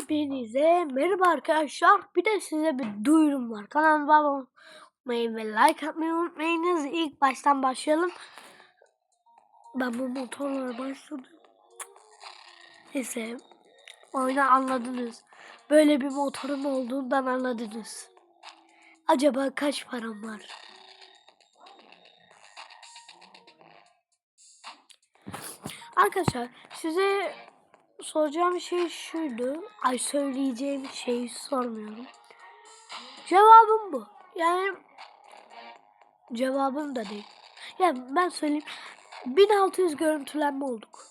Hepinize merhaba arkadaşlar. Bir de size bir duyurum var. Kanalıma abone olmayı ve like atmayı unutmayınız. İlk baştan başlayalım. Ben bu motorlara başladım. Neyse. Oyunu anladınız. Böyle bir motorum olduğundan anladınız. Acaba kaç param var? Arkadaşlar size soracağım şey şuydu. Ay söyleyeceğim şeyi sormuyorum. Cevabım bu. Yani cevabım da değil. Ya ben söyleyeyim. 1600 görüntülenme olduk.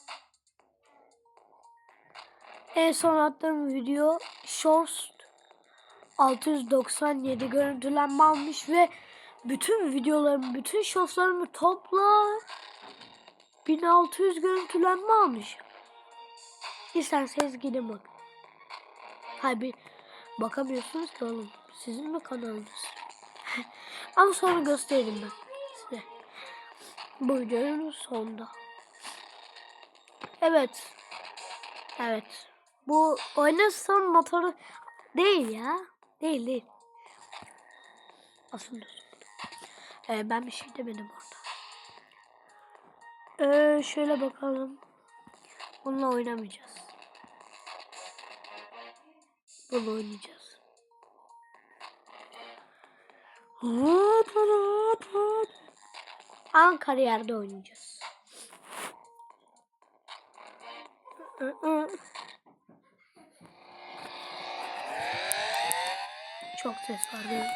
En son attığım video Shorts 697 görüntülenme almış ve bütün videolarımı, bütün shortslarımı topla 1600 görüntülenme almış. İsterseniz gidin bakın. Hayır bakamıyorsunuz ki oğlum. Sizin mi kanalınız? Ama sonra gösteririm ben size. Bu videonun sonunda. Evet. Evet. Bu oynasam motoru değil ya. Değil değil. Aslında. Ee, ben bir şey demedim orada. Ee, şöyle bakalım. Bununla oynamayacağız. Bunu oynayacağız. Hop, hop, hop. Ankara yerde oynayacağız. Çok ses var değil mi?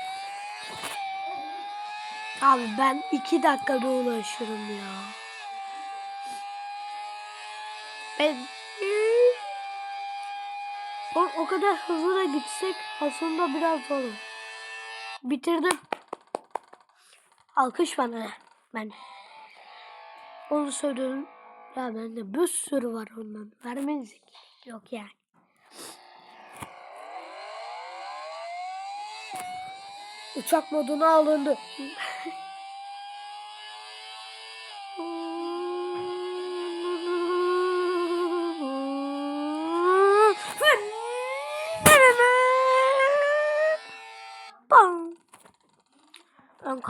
Abi ben iki dakikada ulaşırım ya. Ben o, o kadar hızlı da gitsek aslında biraz zor. Bitirdim. Alkış bana. Ben onu söylüyorum. Ya bende bir sürü var ondan. Vermeniz yok yani. Uçak moduna alındı.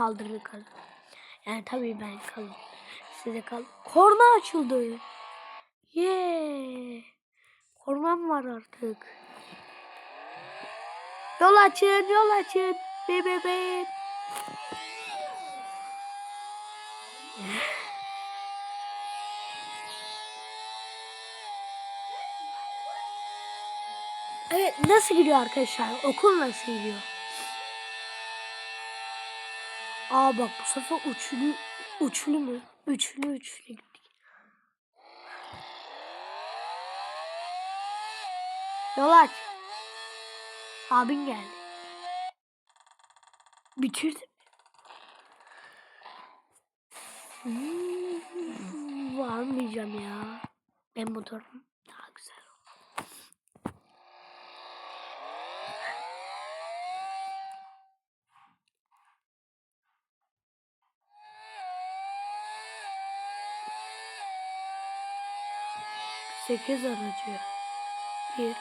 kaldırdı kalın. Yani tabii ben kalın. Size kal. Korna açıldı. Yeah. Kornam var artık. Yol açın, yol açın. Be be be. Evet nasıl gidiyor arkadaşlar? Okul nasıl gidiyor? Aa bak bu sefer üçlü üçlü mü? Üçlü üçlü gittik. Yol aç. Abin geldi. Bitirdim. Hmm, varmayacağım ya. Ben motorum daha güzel. Sekiz aracı. Bir,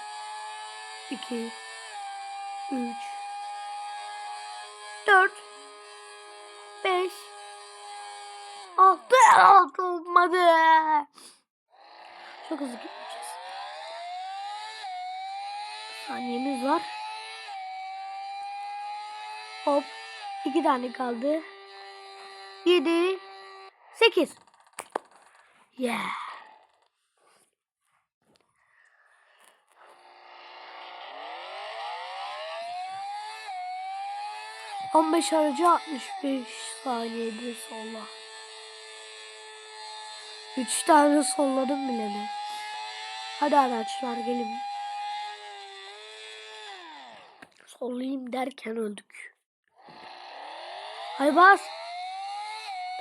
iki, üç, dört, beş, altı, altı olmadı. Çok hızlı gideceğiz. Saniyemiz var. Hop. iki tane kaldı. Yedi. Sekiz. Yeah. On beş aracı 65 saniyede solla. Üç tane solladım bile mi? Hadi araçlar gelin. Sollayayım derken öldük. Hay bas.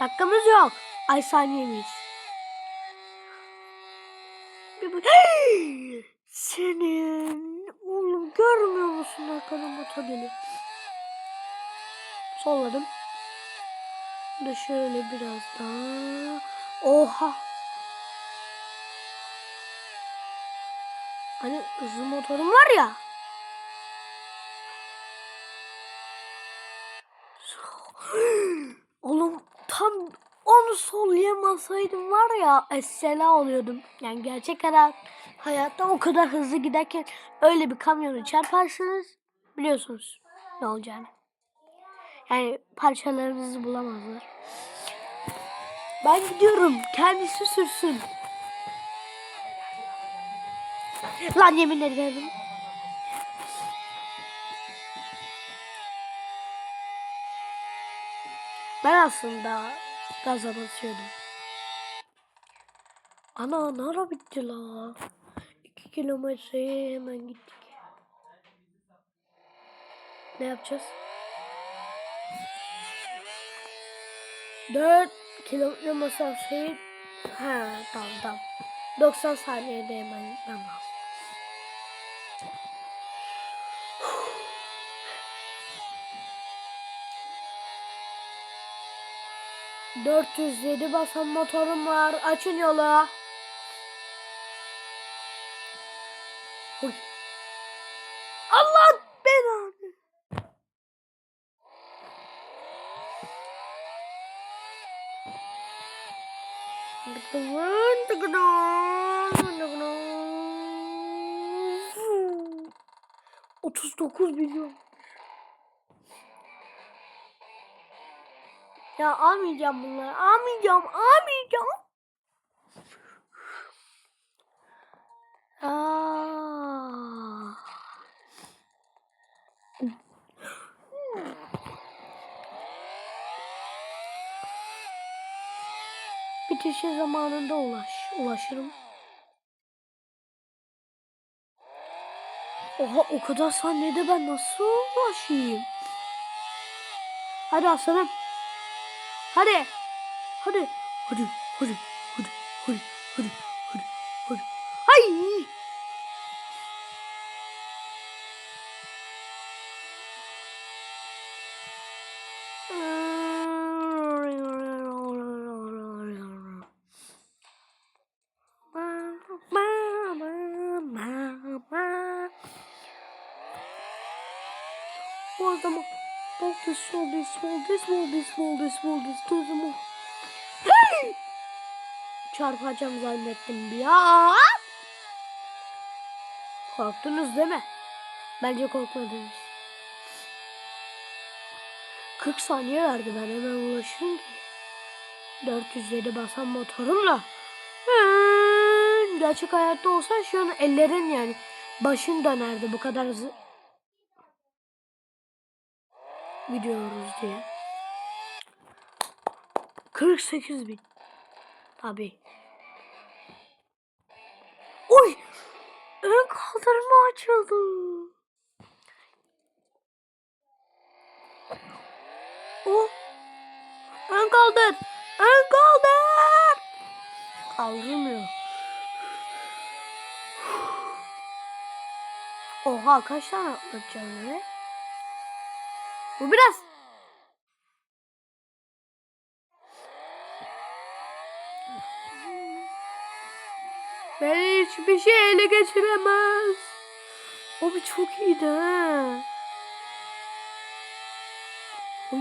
Dakikamız yok. Ay saniyemiz. Senin oğlum görmüyor musun arkada motorini? Solladım. Da şöyle biraz daha. Oha. Hani hızlı motorum var ya. Oğlum tam onu sollayamasaydım var ya essela oluyordum. Yani gerçek hayat, hayatta o kadar hızlı giderken öyle bir kamyonu çarparsınız biliyorsunuz ne olacağını. Yani parçalarınızı bulamazlar. Ben gidiyorum. Kendisi sürsün. Lan yemin ederim. Ben aslında gaza basıyordum. Ana ne ara bitti la? İki kilometreye hemen gittik. Ne yapacağız? 4 kilometre mesafeyi ha tamam tamam 90 saniyede hemen gitmem lazım. ...407 basan motorum var. Açın yolu. 39 milyon. Ya almayacağım bunları. Almayacağım. Almayacağım. Aa. Bitişe zamanında ulaş, ulaşırım. Oha o kadar saniyede ben nasıl ulaşayım? Hadi aslanım. Hadi. Hadi. Hadi. Hadi. Hadi. Hadi. Hadi. Hadi. Hadi. Hay. O adamı Bol this, bol this, bol this, bol this, bol this, bol this, gözümü. Hey! Çarpacağım zannettim ya. Korktunuz değil mi? Bence korkmadınız. 40 saniye verdi ben hemen ulaşırım ki. 407 basan motorumla. Hmm, Gerçek hayatta olsa şu an ellerin yani başın dönerdi bu kadar hızlı gidiyoruz diye. 48 bin. Tabi. Oy! Ön kaldırma açıldı. Oh! Ön kaldır. Ön kaldır. Kaldırmıyor. Oha kaç tane atlatacağız öyle? Bu biraz. Beni hiçbir şey ele geçiremez. O bir çok iyiydi ha. Oy.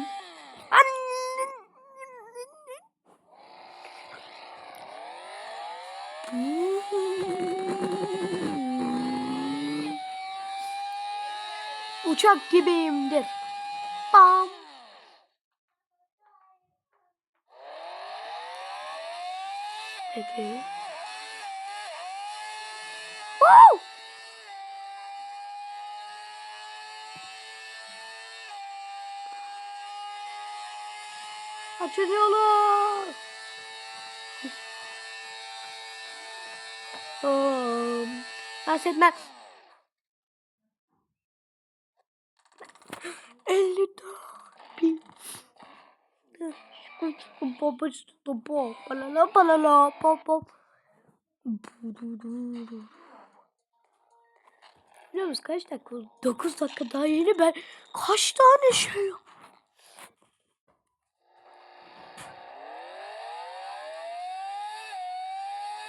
Uçak gibiyimdir. Okey. Wow! Açılıyorlar. Oh. Bahsetmem. Baba baba balala balala baba. Biliyor musun kaç dakika oldu? 9 dakika daha yeni ben kaç tane şey yap-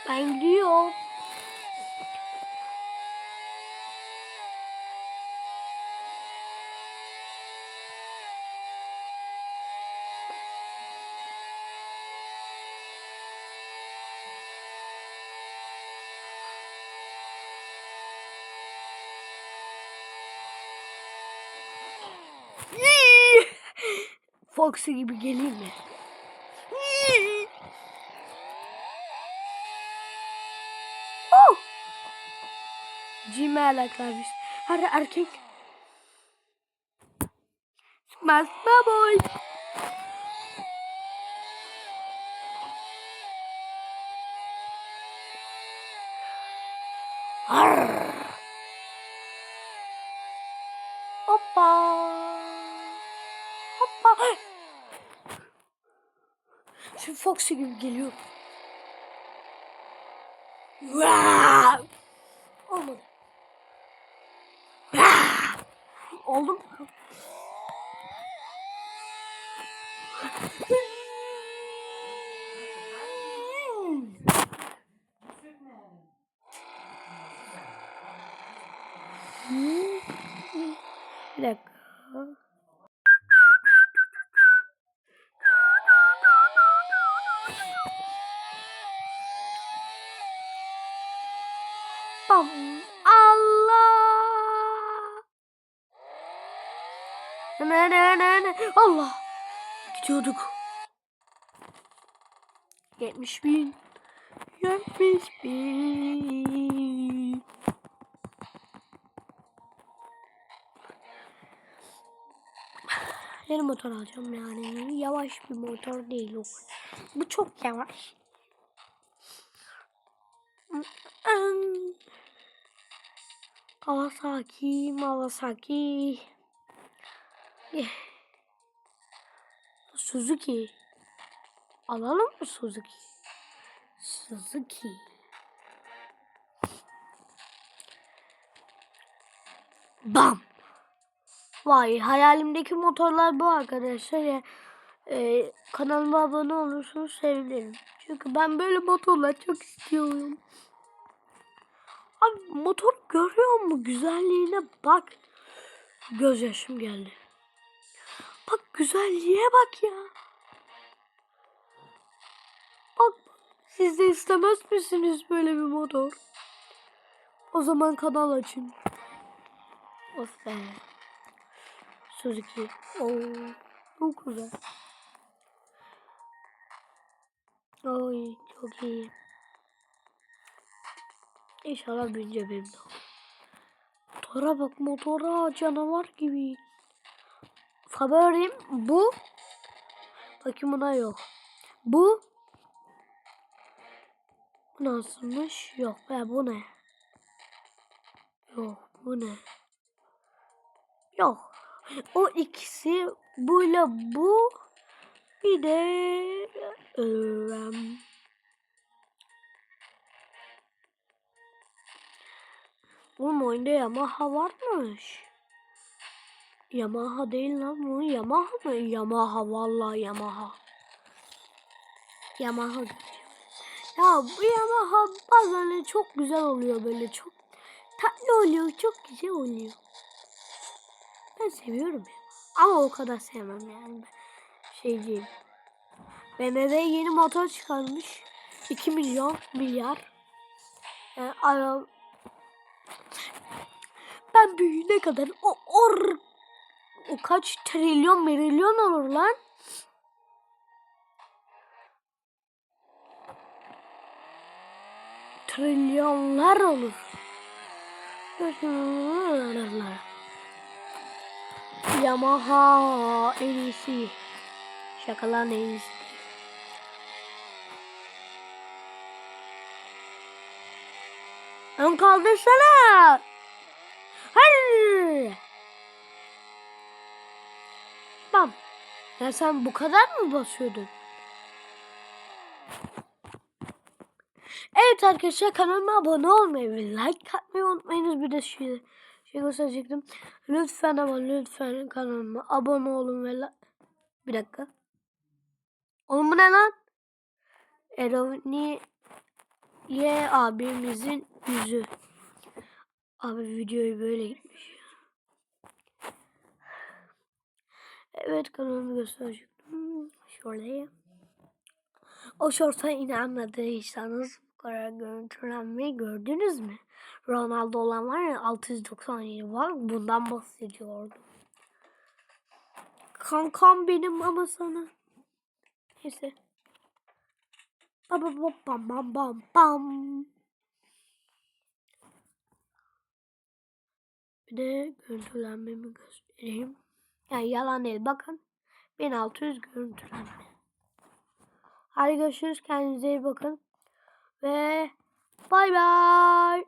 Ben gidiyorum. Foxy gibi geleyim mi? Oh! Gmail klavyesi. Hadi erkek. Smash boy. Arr. Hoppa. Hoppa. Şu Foxy gibi geliyor. Vaa! Olmadı. Vaa! Oldu mu? Bir dakika. Bam. Allah. Ne ne ne ne. Allah. Gidiyorduk. 70 bin. 70 bin. Yeni motor alacağım yani. Yavaş bir motor değil o. Bu çok yavaş. Kawasaki, Kawasaki. Eh. Suzuki. Alalım mı Suzuki? Suzuki. Bam. Vay hayalimdeki motorlar bu arkadaşlar. Ya, e, kanalıma abone olursanız sevinirim. Çünkü ben böyle motorlar çok istiyorum. Abi motor görüyor mu? Güzelliğine bak. Gözyaşım geldi. Bak güzelliğe bak ya. Bak siz de istemez misiniz böyle bir motor? O zaman kanal açın. Of be. Suzuki. Oo, çok güzel. Oy çok iyi. İnşallah büyünce benim de. Motora bak motora canavar gibi. Favorim bu. Bakayım buna yok. Bu. Bu nasılmış? Yok. Ya bu ne? Yok. Bu ne? Yok. O ikisi buyla bu. Bir de ıı, Oğlum oyunda Yamaha varmış. Yamaha değil lan bu. Yamaha mı? Yamaha vallahi Yamaha. Yamaha. Ya bu Yamaha bazen çok güzel oluyor böyle çok tatlı oluyor çok güzel oluyor. Ben seviyorum ya. Ama o kadar sevmem yani. Ben şey değil. BMW yeni motor çıkarmış. 2 milyon milyar. Yani ara ben büyüyene kadar o or o kaç trilyon milyon olur lan? Trilyonlar olur. Yamaha en iyisi. Şakalar en iyisi. Ön kaldırsana. Hayır. Bam. Ya sen bu kadar mı basıyordun? Evet arkadaşlar kanalıma abone olmayı ve like atmayı unutmayınız. Bir de şey, şey gösterecektim. Lütfen ama lütfen kanalıma abone olun ve. Bir dakika. Oğlum bu ne lan? Eroni Ye abimizin yüzü. Abi videoyu böyle gitmiş. Evet kanalımı gösterecektim. Şöyle. O şorta inanmadıysanız bu kadar görüntülenmeyi gördünüz mü? Ronaldo olan var ya 697 var. Bundan bahsediyordum. Kankam benim ama sana. Neyse. Bam bam bam bam bam bam. Bir de görüntülenmemi göstereyim. Yani yalan değil bakın. 1600 görüntülenme. Hadi görüşürüz. Kendinize iyi bakın. Ve bay bay.